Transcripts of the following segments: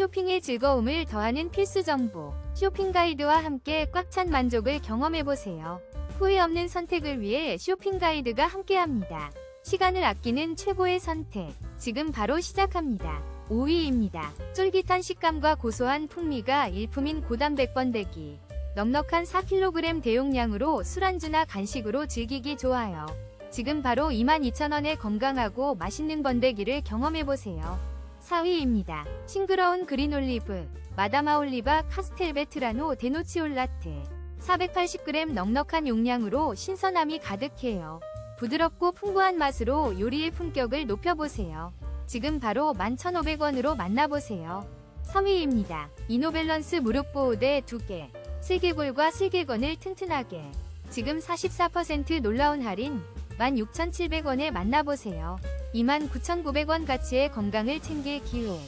쇼핑의 즐거움을 더하는 필수 정보. 쇼핑 가이드와 함께 꽉 찬 만족을 경험해보세요. 후회 없는 선택을 위해 쇼핑 가이드가 함께합니다. 시간을 아끼는 최고의 선택. 지금 바로 시작합니다. 5위입니다. 쫄깃한 식감과 고소한 풍미가 일품인 고단백 번데기. 넉넉한 4kg 대용량으로 술안주나 간식으로 즐기기 좋아요. 지금 바로 22,000원의 건강하고 맛있는 번데기를 경험해보세요. 4위입니다. 싱그러운 그린 올리브, 마다마 올리바 카스텔베트라노 데노치올라테. 480g 넉넉한 용량으로 신선함이 가득해요. 부드럽고 풍부한 맛으로 요리의 품격을 높여보세요. 지금 바로 11,500원으로 만나보세요. 3위입니다. 이노밸런스 무릎 보호대 2개. 슬개골과 슬개건을 튼튼하게. 지금 44% 놀라운 할인 16,700원에 만나보세요. 29,900원 가치의 건강을 챙길 기회.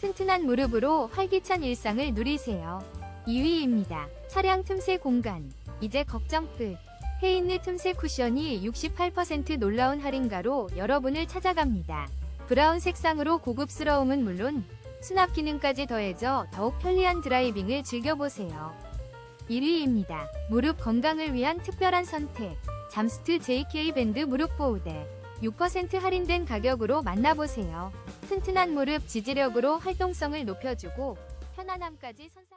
튼튼한 무릎으로 활기찬 일상을 누리세요. 2위입니다. 차량 틈새 공간. 이제 걱정 끝. 헤인느 틈새 쿠션이 68% 놀라운 할인가로 여러분을 찾아갑니다. 브라운 색상으로 고급스러움은 물론 수납 기능까지 더해져 더욱 편리한 드라이빙을 즐겨보세요. 1위입니다. 무릎 건강을 위한 특별한 선택. 잠스트 JK 밴드 무릎 보호대. 6% 할인된 가격으로 만나보세요. 튼튼한 무릎 지지력으로 활동성을 높여주고 편안함까지 선사